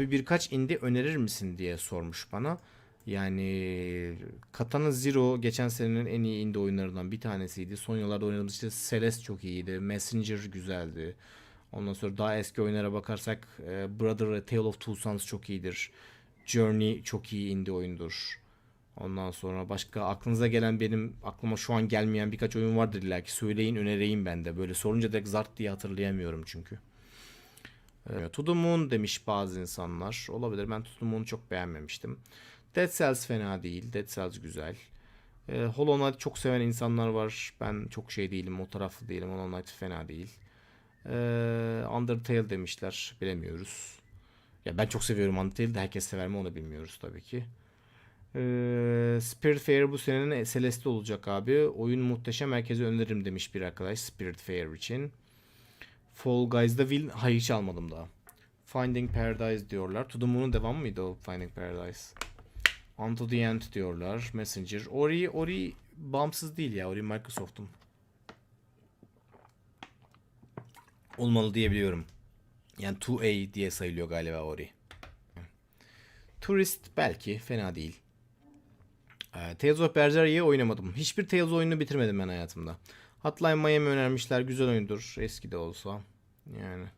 Bir- Birkaç indie önerir misin diye sormuş bana. Yani Katana Zero geçen senenin en iyi indie oyunlarından bir tanesiydi. Son yıllarda oynadığımız işte Celeste çok iyiydi. Messenger güzeldi. Ondan sonra daha eski oyunlara bakarsak e, Brother Tale of Two Sons çok iyidir. Journey çok iyi indie oyundur. Ondan sonra başka aklınıza gelen benim aklıma şu an gelmeyen birkaç oyun vardır illa ki söyleyin önereyim ben de. Böyle sorunca direkt zart diye hatırlayamıyorum çünkü. To the Moon demiş bazı insanlar. Olabilir. Ben To the Moon'u çok beğenmemiştim. Dead Cells fena değil. Dead Cells güzel. Ee, Hollow Knight çok seven insanlar var. Ben çok şey değilim. O taraflı değilim. Hollow Knight fena değil. Ee, Undertale demişler. Bilemiyoruz. Ya ben çok seviyorum Undertale'i de herkes sever mi onu bilmiyoruz tabii ki. Ee, Spirit Fair bu senenin Celeste olacak abi. Oyun muhteşem. Herkese öneririm demiş bir arkadaş Spirit Fair için. Fall Guys'da Will... Hayır hiç almadım daha. Finding Paradise diyorlar. To the Moon'un devamı mıydı o Finding Paradise? Unto the End diyorlar. Messenger. Ori, Ori bağımsız değil ya. Ori Microsoft'un. Olmalı diyebiliyorum. Yani 2A diye sayılıyor galiba Ori. Tourist belki fena değil. Ee, Tales of Berserk'i oynamadım. Hiçbir Tales oyununu bitirmedim ben hayatımda. Hotline Miami önermişler. Güzel oyundur. Eski de olsa. Yani.